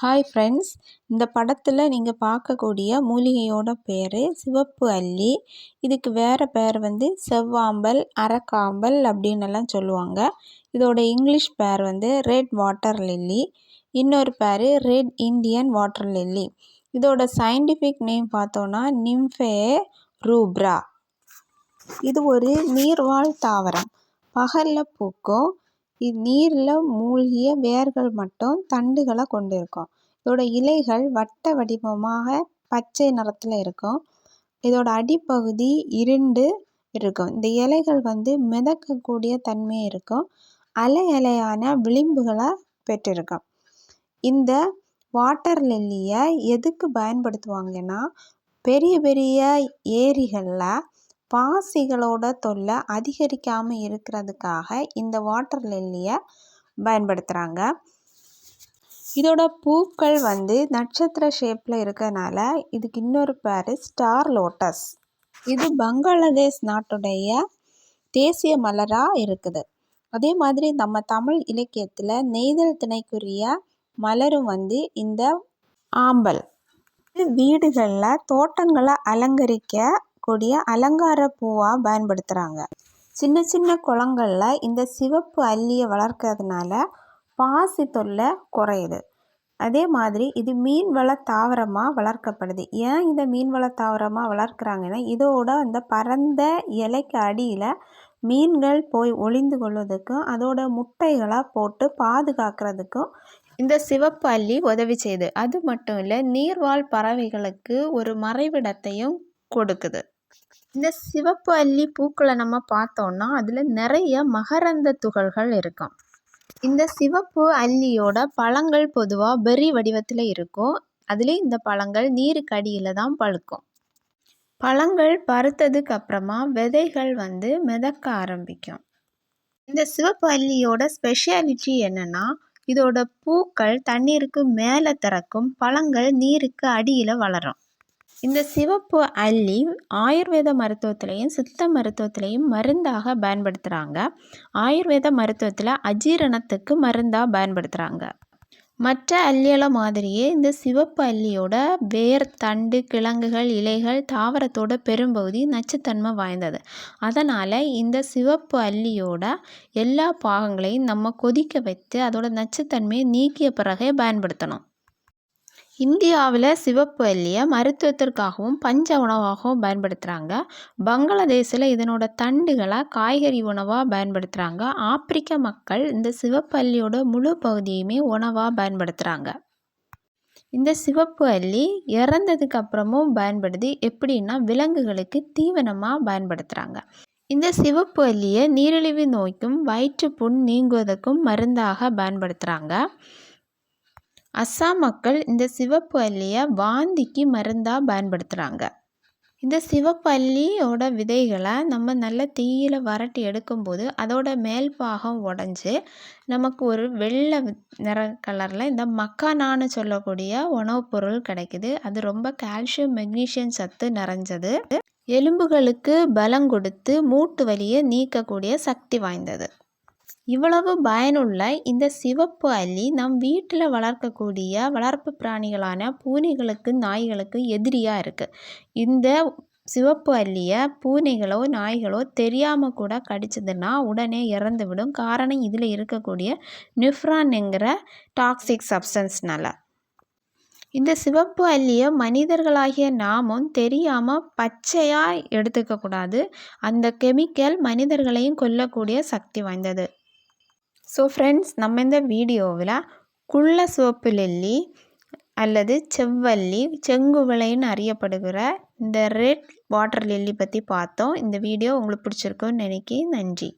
Hi friends இந்த படத்தில் நீங்கள் பார்க்கக்கூடிய மூலிகையோட பேர் சிவப்பு அல்லி. இதுக்கு வேறு பேர் வந்து செவ்வாம்பல் அரக்காம்பல் அப்படின்னு எல்லாம் சொல்லுவாங்க. இதோட இங்கிலீஷ் பேர் வந்து ரெட் வாட்டர் லில்லி இன்னொரு பேர் ரெட் இந்தியன் வாட்டர் லில்லி இதோட சயின்டிஃபிக் நேம் பார்த்தோன்னா நிம்ஃபே ரூப்ரா இது ஒரு நீர்வாழ் தாவரம். பகலில் பூக்கும். நீரில் மூழ்கிய வேர்கள் மட்டும் தண்டுகளை கொண்டிருக்கும். இதோட இலைகள் வட்ட வடிவமாக பச்சை நிறத்தில் இருக்கும். இதோட அடிப்பகுதி இருண்டு இருக்கும். இந்த இலைகள் வந்து மிதக்கக்கூடிய தன்மை இருக்கும். அலை அலையான விளிம்புகளை பெற்றிருக்கும். இந்த வாட்டர் லில்லியை எதுக்கு பயன்படுத்துவாங்கன்னா பெரிய பெரிய ஏரிகளில் பாசிகளோட தொல்லை அதிகரிக்காமல் இருக்கிறதுக்காக இந்த வாட்டர் லில்லியை பயன்படுத்துகிறாங்க இதோட பூக்கள் வந்து நட்சத்திர ஷேப்பில் இருக்கிறனால இதுக்கு இன்னொரு பேர் ஸ்டார் லோட்டஸ் இது பங்களாதேஷ் நாட்டுடைய தேசிய மலராக இருக்குது. அதே மாதிரி நம்ம தமிழ் இலக்கியத்தில் நெய்தல் திணைக்குரிய மலரும் வந்து இந்த ஆம்பல். வீடுகளில் தோட்டங்களை அலங்கரிக்க கூடிய அலங்கார பூவாக பயன்படுத்துகிறாங்க சின்ன சின்ன குளங்களில் இந்த சிவப்பு அல்லியை வளர்க்கறதுனால பாசி தொல்லை குறையுது. அதே மாதிரி இது மீன் வள தாவரமாக வளர்க்கப்படுது. ஏன் இந்த மீன் வள தாவரமாக வளர்க்குறாங்கன்னா இதோட அந்த பரந்த இலைக்கு அடியில் மீன்கள் போய் ஒளிந்து கொள்வதற்கும் அதோட முட்டைகளை போட்டு பாதுகாக்கிறதுக்கும் இந்த சிவப்பு அள்ளி உதவி செய்யுது. அது மட்டும் இல்லை நீர்வாழ் பறவைகளுக்கு ஒரு மறைவிடத்தையும் கொடுக்குது. இந்த சிவப்பு அல்லி பூக்களை நம்ம பார்த்தோன்னா அதில் நிறைய மகரந்த துகள்கள் இருக்கும். இந்த சிவப்பு அல்லியோட பழங்கள் பொதுவாக பெரி வடிவத்தில் இருக்கும். அதுலேயும் இந்த பழங்கள் நீருக்கு அடியில் தான் பழுக்கும். பழங்கள் பருத்ததுக்கு அப்புறமா விதைகள் வந்து மிதக்க ஆரம்பிக்கும். இந்த சிவப்பு அல்லியோட ஸ்பெஷாலிட்டி என்னென்னா இதோட பூக்கள் தண்ணீருக்கு மேலே திறக்கும் பழங்கள் நீருக்கு அடியில் வளரும். இந்த சிவப்பு அல்லி ஆயுர்வேத மருத்துவத்திலையும் சித்த மருத்துவத்திலையும் மருந்தாக பயன்படுத்துகிறாங்க ஆயுர்வேத மருத்துவத்தில் அஜீரணத்துக்கு மருந்தாக பயன்படுத்துகிறாங்க மற்ற அல்லியலை மாதிரியே இந்த சிவப்பு அல்லியோட வேர் தண்டு கிழங்குகள் இலைகள் தாவரத்தோட பெரும்பகுதி நச்சுத்தன்மை வாய்ந்தது. அதனால் இந்த சிவப்பு அல்லியோட எல்லா பாகங்களையும் நம்ம கொதிக்க வைத்து அதோட நச்சுத்தன்மையை நீக்கிய பிறகே பயன்படுத்தணும். இந்தியாவில் சிவப்பு அல்லியை மருத்துவத்திற்காகவும் பஞ்ச உணவாகவும் பயன்படுத்துகிறாங்க பங்களாதேஷில் இதனோட தண்டுகளை காய்கறி உணவாக பயன்படுத்துகிறாங்க ஆப்பிரிக்க மக்கள் இந்த சிவப்பு அல்லியோட முழு பகுதியுமே உணவாக பயன்படுத்துகிறாங்க இந்த சிவப்பு அல்லி இறந்ததுக்கு அப்புறமும் பயன்படுது. எப்படின்னா விலங்குகளுக்கு தீவனமாக பயன்படுத்துகிறாங்க இந்த சிவப்பு அல்லியை நீரிழிவு நோய்க்கும் வயிற்றுப்புண் நீங்குவதற்கும் மருந்தாக பயன்படுத்துகிறாங்க அஸ்ஸாம் மக்கள் இந்த சிவப்பு அல்லியை வாந்திக்கு மருந்தாக பயன்படுத்துகிறாங்க இந்த சிவப்பு அல்லியோட விதைகளை நம்ம நல்ல தீயில் வரட்டி எடுக்கும்போது அதோட மேல் பாகம் உடஞ்சி நமக்கு ஒரு வெள்ளை நிற கலரில் இந்த மக்கானான்னு சொல்லக்கூடிய உணவுப் பொருள் கிடைக்குது. அது ரொம்ப கால்சியம் மெக்னீஷியம் சத்து நிறைஞ்சது. எலும்புகளுக்கு பலம் கொடுத்து மூட்டு வலியை நீக்கக்கூடிய சக்தி வாய்ந்தது. இவ்வளவு பயனுள்ள இந்த சிவப்பு அல்லி நம் வீட்டில் வளர்க்கக்கூடிய வளர்ப்பு பிராணிகளான பூனைகளுக்கு நாய்களுக்கு எதிரியாக இருக்குது இந்த சிவப்பு அல்லியை பூனைகளோ நாய்களோ தெரியாமல் கூட கடிச்சதுன்னா உடனே இறந்து விடும் காரணம் இதில் இருக்கக்கூடிய நிஃப்ரான்ங்கிற டாக்ஸிக் சப்ஸ்டன்ஸ்னால இந்த சிவப்பு அல்லியை மனிதர்களாகிய நாமும் தெரியாமல் பச்சையாக எடுத்துக்கக்கூடாது அந்த கெமிக்கல் மனிதர்களையும் கொல்லக்கூடிய சக்தி வாய்ந்தது. ஸோ ஃப்ரெண்ட்ஸ் நம்ம இந்த வீடியோவில் குள்ள சோப்பு லெல்லி அல்லது செவ்வல்லி செங்குவளைன்னு அறியப்படுகிற இந்த ரெட் வாட்டர் லில்லி பற்றி பார்த்தோம். இந்த வீடியோ உங்களுக்கு பிடிச்சிருக்குன்னு நினைக்கி நன்றி.